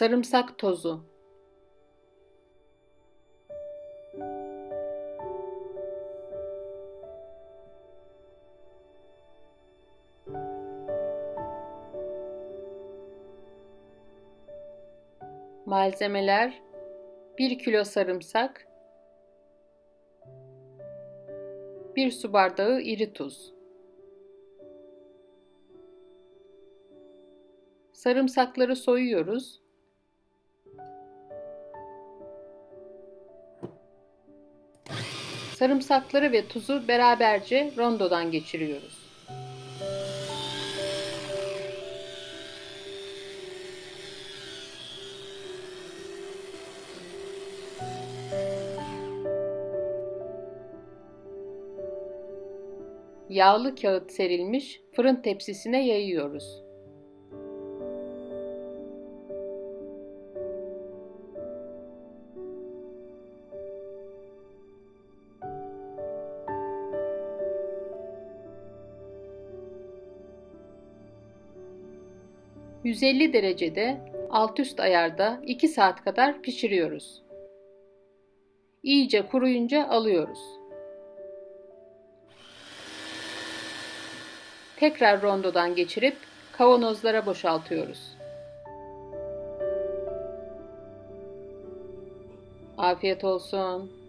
Sarımsak tozu. Malzemeler 1 kilo sarımsak 1 su bardağı iri tuz Sarımsakları soyuyoruz. Sarımsakları ve tuzu beraberce rondodan geçiriyoruz. Yağlı kağıt serilmiş fırın tepsisine yayıyoruz. ...150 derecede alt üst ayarda 2 saat kadar pişiriyoruz. İyice kuruyunca alıyoruz. Tekrar rondodan geçirip kavanozlara boşaltıyoruz. Afiyet olsun.